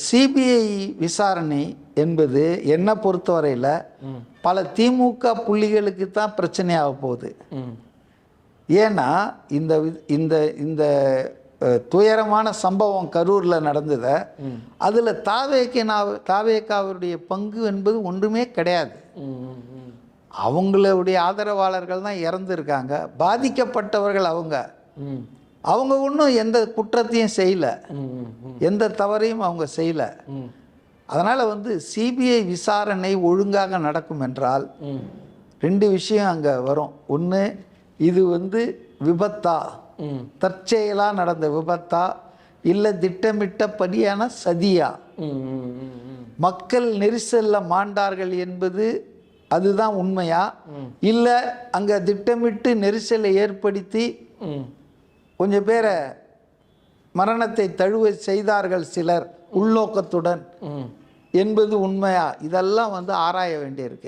CBI விசாரணை என்பது என்னை பொறுத்தவரையில் பல திமுக புள்ளிகளுக்கு தான் பிரச்சனையாக போகுது. ஏன்னா இந்த இந்த இந்த துயரமான சம்பவம் கரூரில் நடந்ததை அதில் தாவேக்கா தாவேக்காவுடைய பங்கு என்பது ஒன்றுமே கிடையாது. அவங்களுடைய ஆதரவாளர்கள் தான் இறந்துருக்காங்க. பாதிக்கப்பட்டவர்கள் அவங்க. அவங்க ஒன்றும் எந்த குற்றத்தையும் செய்யலை. எந்த தவறையும் அவங்க செய்யலை. அதனால் வந்து சிபிஐ விசாரணை ஒழுங்காக நடக்கும் என்றால் ரெண்டு விஷயம் அங்கே வரும். ஒன்று இது வந்து விபத்தா? தற்செயலாக நடந்த விபத்தா? இல்லை திட்டமிட்டபடியான சதியா? மக்கள் நெரிசலில் மாண்டார்கள் என்பது அதுதான் உண்மையா? இல்லை அங்கே திட்டமிட்டு நெரிசலை ஏற்படுத்தி கொஞ்சம் பேரை மரணத்தை தழுவ செய்தார்கள் சிலர் உள்நோக்கத்துடன். என்பது உண்மையா? இதெல்லாம் வந்து ஆராய வேண்டியிருக்கு.